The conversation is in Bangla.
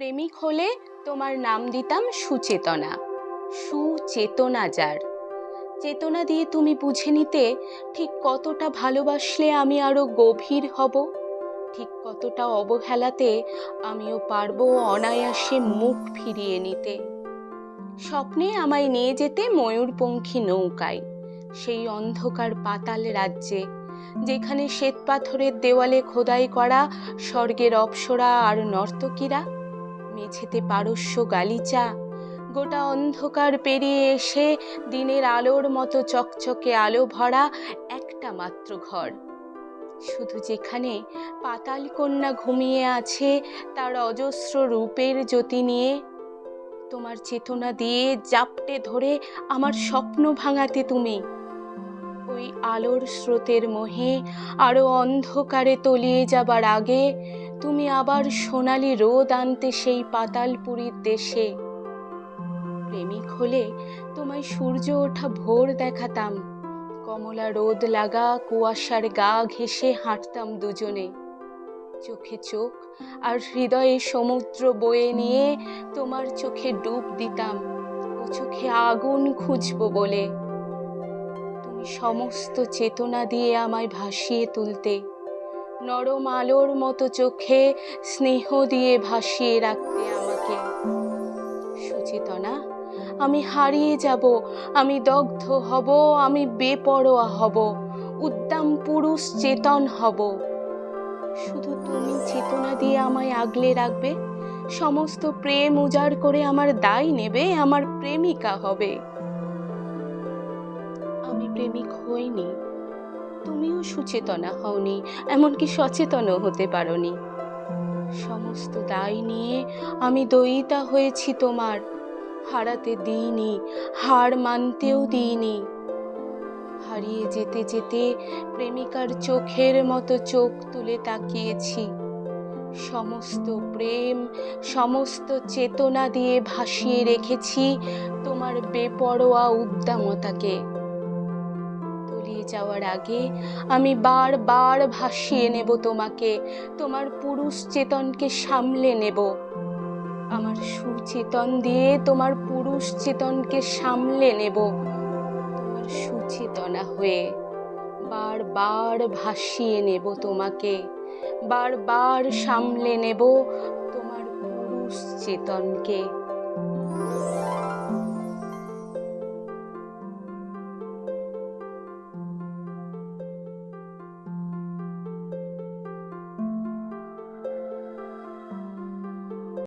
প্রেমিক হলে তোমার নাম দিতাম সুচেতনা। সুচেতনা যার চেতনা দিয়ে তুমি বুঝে নিতে ঠিক কতটা ভালোবাসলে আমি আরও গভীর হব? ঠিক কতটা অবহেলাতে আমিও পারব অনায়াসে মুখ ফিরিয়ে নিতে? স্বপ্নে আমায় নিয়ে যেতে ময়ূরপঙ্খী নৌকায়। সেই অন্ধকার পাতাল রাজ্যে, যেখানে শ্বেত পাথরের দেওয়ালে খোদাই করা স্বর্গের অপ্সরা আর নর্তকীরা মেঝেতে পারস্য গালিচা। গোটা অন্ধকার পেরিয়ে এসে দিনের আলোর মতো চকচকে আলো ভরা একটা মাত্র ঘর। শুধু যেখানে পাতাল কন্যা ঘুমিয়ে আছে, তার অজস্র রূপের জ্যোতি নিয়ে। তোমার চেতনা দিয়ে জাপটে ধরে আমার স্বপ্ন ভাঙাতে তুমি। ওই আলোর স্রোতের মোহে আরও অন্ধকারে তলিয়ে যাবার আগে তুমি আবার সোনালি রোদ আনতে সেই পাতালপুরীর দেশে। প্রেমিক হলে তোমায় সূর্য ওঠা ভোর দেখাতাম। কমলা রোদ লাগা কুয়াশার গা ঘেঁষে হাঁটতাম দুজনে। চোখে চোখ আর হৃদয়ে সমুদ্র বয়ে নিয়ে তোমার চোখে ডুব দিতাম। ও চোখে আগুন খুঁজবো বলে। তুমি সমস্ত চেতনা দিয়ে আমায় ভাসিয়ে তুলতে। নরম আলোর মতো চোখে স্নেহ দিয়ে ভাসিয়ে রাখতে আমাকে। সুচেতনা, আমি হারিয়ে যাব, আমি দগ্ধ হব, আমি বেপরোয়া হব, উদ্দাম পুরুষ চেতন হব। শুধু তুমি চেতনা দিয়ে আমায় আগলে রাখবে, সমস্ত প্রেম উজাড় করে আমার দায় নেবে, আমার প্রেমিকা হবে। আমি প্রেমিক হইনি। সুচেতনা হওনি, এমনকি সচেতনও হতে পারোনি। সমস্ত দায় নিয়ে আমি দয়িতা হয়েছি তোমার। হারাতে দিইনি, হার মানতেও দিইনি। হারিয়ে যেতে যেতে প্রেমিকার চোখের মতো চোখ তুলে তাকিয়েছি। সমস্ত প্রেম, সমস্ত চেতনা দিয়ে ভাসিয়ে রেখেছি তোমার বেপরোয়া উদ্দামতাকে। তলিয়ে যাওয়ার আগে আমি বারবার ভাসিয়ে নেব তোমাকে, তোমার পুরুষ চেতনকে সামলে নেব। আমার সুচেতন দিয়ে তোমার পুরুষ চেতনকে সামলে নেব। তোমার সুচেতনা হয়ে বারবার ভাসিয়ে নেব তোমাকে বারবার সামলে নেব তোমার পুরুষ চেতনকে।